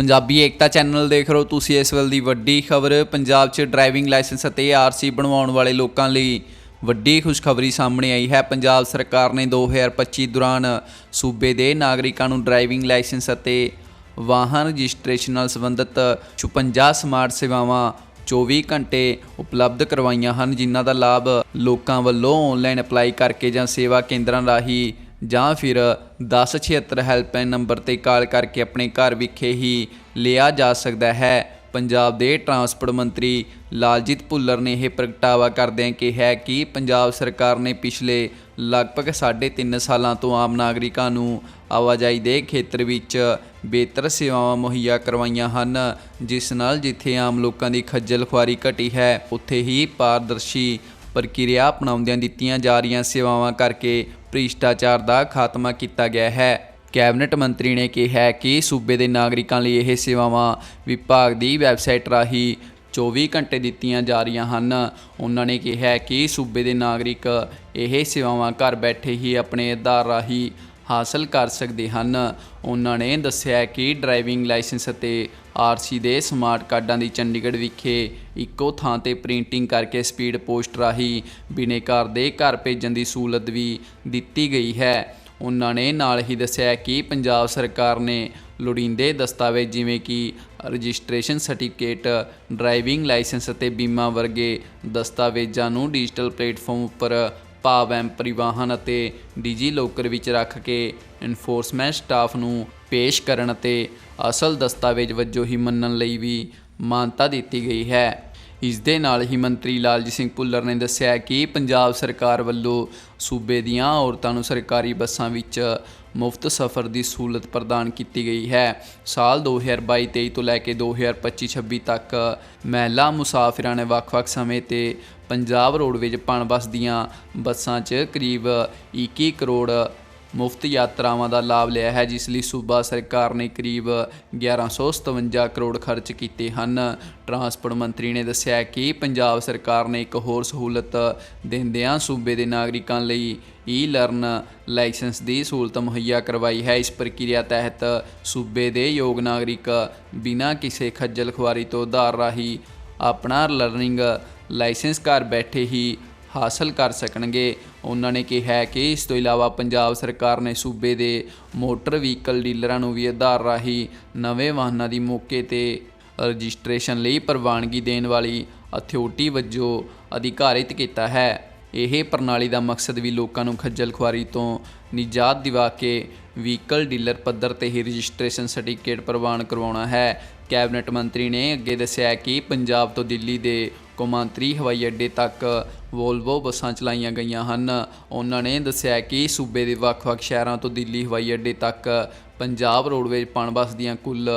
ਪੰਜਾਬੀ ਏਕਤਾ channel ਦੇਖ ਰਹੇ ਹੋ ਤੁਸੀਂ ਇਸ ਵੇਲੇ ਦੀ ਵੱਡੀ ਖਬਰ, ਪੰਜਾਬ 'ਚ ਡਰਾਈਵਿੰਗ ਲਾਇਸੈਂਸ ਅਤੇ ਆਰਸੀ ਬਣਵਾਉਣ ਵਾਲੇ ਲੋਕਾਂ ਲਈ ਵੱਡੀ ਖੁਸ਼ਖਬਰੀ ਸਾਹਮਣੇ ਆਈ ਹੈ। ਪੰਜਾਬ ਸਰਕਾਰ ਨੇ 2025 ਦੌਰਾਨ ਸੂਬੇ ਦੇ ਨਾਗਰਿਕਾਂ ਨੂੰ ਡਰਾਈਵਿੰਗ ਲਾਇਸੈਂਸ ਅਤੇ ਵਾਹਨ ਰਜਿਸਟ੍ਰੇਸ਼ਨ ਨਾਲ ਸੰਬੰਧਿਤ 56 ਸਮਾਰਟ ਸੇਵਾਵਾਂ 24 ਘੰਟੇ ਉਪਲਬਧ ਕਰਵਾਈਆਂ ਹਨ, ਜਿਨ੍ਹਾਂ ਦਾ ਲਾਭ ਲੋਕਾਂ ਵੱਲੋਂ ਆਨਲਾਈਨ ਅਪਲਾਈ ਕਰਕੇ ਜਾਂ ਸੇਵਾ ਕੇਂਦਰਾਂ ਰਾਹੀਂ ਜਾਂ ਫਿਰ 1076 ਹੈਲਪਲਾਈਨ ਨੰਬਰ ਤੇ ਕਾਲ ਕਰਕੇ ਆਪਣੇ ਘਰ ਵਿਖੇ ਹੀ ਲਿਆ ਜਾ ਸਕਦਾ ਹੈ। ਪੰਜਾਬ ਦੇ ਟਰਾਂਸਪੋਰਟ ਮੰਤਰੀ ਲਾਲਜੀਤ ਭੁੱਲਰ ਨੇ ਇਹ ਪ੍ਰਗਟਾਵਾ ਕਰਦਿਆਂ ਕਿਹਾ ਕਿ ਪੰਜਾਬ ਸਰਕਾਰ ਨੇ ਪਿਛਲੇ ਲਗਭਗ 3.5 ਸਾਲਾਂ ਤੋਂ ਆਮ ਨਾਗਰਿਕਾਂ ਨੂੰ ਆਵਾਜਾਈ ਦੇ ਖੇਤਰ ਵਿੱਚ ਬਿਹਤਰ ਸੇਵਾਵਾਂ ਮੁਹੱਈਆ ਕਰਵਾਈਆਂ ਹਨ, ਜਿਸ ਨਾਲ ਜਿੱਥੇ ਆਮ ਲੋਕਾਂ ਦੀ ਖੱਜਲ ਖੁਆਰੀ ਘਟੀ ਹੈ, ਉੱਥੇ ਹੀ ਪਾਰਦਰਸ਼ੀ ਪ੍ਰਕਿਰਿਆ ਅਪਣਾਉਂਦਿਆਂ ਦਿੱਤੀਆਂ ਜਾ ਰਹੀਆਂ ਸੇਵਾਵਾਂ ਕਰਕੇ ਭ੍ਰਿਸ਼ਟਾਚਾਰ ਦਾ ਖਾਤਮਾ ਕੀਤਾ ਗਿਆ ਹੈ। ਕੈਬਨਿਟ ਮੰਤਰੀ ਨੇ ਕਿਹਾ ਕਿ ਸੂਬੇ ਦੇ ਨਾਗਰਿਕਾਂ ਲਈ ਇਹ ਸੇਵਾਵਾਂ ਵਿਭਾਗ ਦੀ ਵੈਬਸਾਈਟ ਰਾਹੀਂ 24 ਘੰਟੇ ਦਿੱਤੀਆਂ ਜਾ ਰਹੀਆਂ ਹਨ। ਉਹਨਾਂ ਨੇ ਕਿਹਾ ਕਿ ਸੂਬੇ ਦੇ ਨਾਗਰਿਕ ਇਹ ਸੇਵਾਵਾਂ ਘਰ ਬੈਠੇ ਹੀ ਆਪਣੇ ਆਧਾਰ ਰਾਹੀਂ ਹਾਸਲ ਕਰ ਸਕਦੇ ਹਨ। ਉਹਨਾਂ ਨੇ ਦੱਸਿਆ ਕਿ ਡਰਾਈਵਿੰਗ ਲਾਇਸੈਂਸ ਅਤੇ ਆਰਸੀ ਦੇ ਸਮਾਰਟ ਕਾਰਡਾਂ ਦੀ ਚੰਡੀਗੜ੍ਹ ਵਿਖੇ ਇੱਕੋ ਥਾਂ ਤੇ ਪ੍ਰਿੰਟਿੰਗ ਕਰਕੇ ਸਪੀਡ ਪੋਸਟ ਰਾਹੀਂ ਬਿਨੇਕਾਰ ਦੇ ਘਰ ਭੇਜਣ ਦੀ ਸਹੂਲਤ ਵੀ ਦਿੱਤੀ ਗਈ ਹੈ। ਉਹਨਾਂ ਨੇ ਨਾਲ ਹੀ ਦੱਸਿਆ ਕਿ ਪੰਜਾਬ ਸਰਕਾਰ ਨੇ ਲੋੜੀਂਦੇ ਦਸਤਾਵੇਜ਼ ਜਿਵੇਂ ਕਿ ਰਜਿਸਟ੍ਰੇਸ਼ਨ ਸਰਟੀਫਿਕੇਟ, ਡਰਾਈਵਿੰਗ ਲਾਇਸੈਂਸ ਅਤੇ ਬੀਮਾ ਵਰਗੇ ਦਸਤਾਵੇਜ਼ਾਂ ਨੂੰ ਡਿਜੀਟਲ ਪਲੇਟਫਾਰਮ ਉੱਪਰ ਭਾਵ ਐਮ ਪਰਿਵਾਹਨ ਅਤੇ ਡਿਜੀ ਲੋਕਰ ਵਿੱਚ ਰੱਖ ਕੇ ਇਨਫੋਰਸਮੈਂਟ ਸਟਾਫ ਨੂੰ ਪੇਸ਼ ਕਰਨ ਅਤੇ ਅਸਲ ਦਸਤਾਵੇਜ਼ ਵਜੋਂ ਹੀ ਮੰਨਣ ਲਈ ਵੀ ਮਾਨਤਾ ਦਿੱਤੀ ਗਈ ਹੈ। ਇਸ ਦੇ ਨਾਲ ਹੀ ਮੰਤਰੀ ਲਾਲਜੀਤ ਸਿੰਘ ਭੁੱਲਰ ਨੇ ਦੱਸਿਆ ਕਿ ਪੰਜਾਬ ਸਰਕਾਰ ਵੱਲੋਂ ਸੂਬੇ ਦੀਆਂ ਔਰਤਾਂ ਨੂੰ ਸਰਕਾਰੀ ਬੱਸਾਂ ਵਿੱਚ ਮੁਫਤ ਸਫ਼ਰ ਦੀ ਸਹੂਲਤ ਪ੍ਰਦਾਨ ਕੀਤੀ ਗਈ ਹੈ। ਸਾਲ 2022-23 ਤੋਂ ਲੈ ਕੇ 2025-26 ਤੱਕ ਮਹਿਲਾ ਮੁਸਾਫਿਰਾਂ ਨੇ ਵੱਖ-ਵੱਖ ਸਮੇਂ ਤੇ ਪੰਜਾਬ ਰੋਡਵੇਜ਼ ਪਣ ਬੱਸ ਦੀਆਂ ਬੱਸਾਂ 'ਚ ਕਰੀਬ 21 ਕਰੋੜ ਮੁਫਤ ਯਾਤਰਾਵਾਂ ਦਾ ਲਾਭ ਲਿਆ ਹੈ, ਜਿਸ ਲਈ ਸੂਬਾ ਸਰਕਾਰ ਨੇ ਕਰੀਬ 1157 ਕਰੋੜ ਖਰਚ ਕੀਤੇ ਹਨ। ਟਰਾਂਸਪੋਰਟ ਮੰਤਰੀ ਨੇ ਦੱਸਿਆ ਕਿ ਪੰਜਾਬ ਸਰਕਾਰ ਨੇ ਇੱਕ ਹੋਰ ਸਹੂਲਤ ਦਿੰਦਿਆਂ ਸੂਬੇ ਦੇ ਨਾਗਰਿਕਾਂ ਲਈ ਈ ਲਰਨ ਲਾਇਸੈਂਸ ਦੀ ਸਹੂਲਤ ਮੁਹੱਈਆ ਕਰਵਾਈ ਹੈ। ਇਸ ਪ੍ਰਕਿਰਿਆ ਤਹਿਤ ਸੂਬੇ ਦੇ ਯੋਗ ਨਾਗਰਿਕ ਬਿਨਾਂ ਕਿਸੇ ਖੱਜਲ ਖੁਆਰੀ ਤੋਂ ਉਧਾਰ ਰਾਹੀਂ ਆਪਣਾ ਲਰਨਿੰਗ ਲਾਇਸੈਂਸ ਘਰ ਬੈਠੇ ਹੀ ਹਾਸਲ ਕਰ ਸਕਣਗੇ। ਉਹਨਾਂ ਨੇ ਕਿਹਾ ਕਿ ਇਸ ਤੋਂ ਇਲਾਵਾ ਪੰਜਾਬ ਸਰਕਾਰ ਨੇ ਸੂਬੇ ਦੇ ਮੋਟਰ ਵਹੀਕਲ ਡੀਲਰਾਂ ਨੂੰ ਵੀ ਆਧਾਰ ਰਾਹੀਂ ਨਵੇਂ ਵਾਹਨਾਂ ਦੀ ਮੌਕੇ ਤੇ ਰਜਿਸਟ੍ਰੇਸ਼ਨ ਲਈ ਪ੍ਰਵਾਨਗੀ ਦੇਣ ਵਾਲੀ ਅਥਾਰਟੀ ਵਜੋਂ ਅਧਿਕਾਰਿਤ ਕੀਤਾ ਹੈ। ਇਹ ਪ੍ਰਣਾਲੀ ਦਾ ਮਕਸਦ ਵੀ ਲੋਕਾਂ ਨੂੰ ਖੱਜਲ ਖੁਆਰੀ ਤੋਂ ਨਿਜਾਤ ਦਿਵਾ ਕੇ ਵਹੀਕਲ ਡੀਲਰ ਪੱਧਰ ਤੇ ਹੀ ਰਜਿਸਟ੍ਰੇਸ਼ਨ ਸਰਟੀਫਿਕੇਟ ਪ੍ਰਵਾਨ ਕਰਵਾਉਣਾ ਹੈ। ਕੈਬਨਿਟ ਮੰਤਰੀ ਨੇ ਅੱਗੇ ਦੱਸਿਆ ਕਿ ਪੰਜਾਬ ਤੋਂ ਦਿੱਲੀ ਦੇ ਕੌਮਾਂਤਰੀ ਹਵਾਈ ਅੱਡੇ ਤੱਕ ਵੋਲਵੋ ਬੱਸਾਂ ਚਲਾਈਆਂ ਗਈਆਂ ਹਨ। ਉਹਨਾਂ ਨੇ ਦੱਸਿਆ ਕਿ ਸੂਬੇ ਦੇ ਵੱਖ-ਵੱਖ ਸ਼ਹਿਰਾਂ ਤੋਂ ਦਿੱਲੀ ਹਵਾਈ ਅੱਡੇ ਤੱਕ ਪੰਜਾਬ ਰੋਡਵੇਜ਼ ਪਣਬਸ ਦੀਆਂ ਕੁੱਲ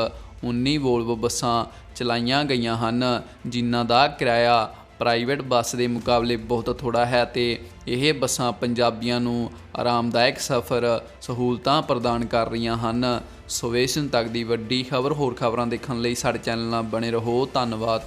19 ਵੋਲਵੋ ਬੱਸਾਂ ਚਲਾਈਆਂ ਗਈਆਂ ਹਨ, ਜਿਨ੍ਹਾਂ ਦਾ ਕਿਰਾਇਆ ਪ੍ਰਾਈਵੇਟ ਬੱਸ ਦੇ ਮੁਕਾਬਲੇ ਬਹੁਤ ਥੋੜਾ ਹੈ ਤੇ ਇਹ ਬੱਸਾਂ ਪੰਜਾਬੀਆਂ ਨੂੰ ਆਰਾਮਦਾਇਕ ਸਫ਼ਰ ਸਹੂਲਤਾਂ ਪ੍ਰਦਾਨ ਕਰ ਰਹੀਆਂ ਹਨ। ਸੋ ਇਸ ਤੱਕ ਦੀ ਵੱਡੀ ਖਬਰ ਹੋਰ ਖਬਰਾਂ ਦੇਖਣ ਲਈ ਸਾਡੇ ਚੈਨਲ ਨਾਲ ਬਣੇ ਰਹੋ। ਧੰਨਵਾਦ।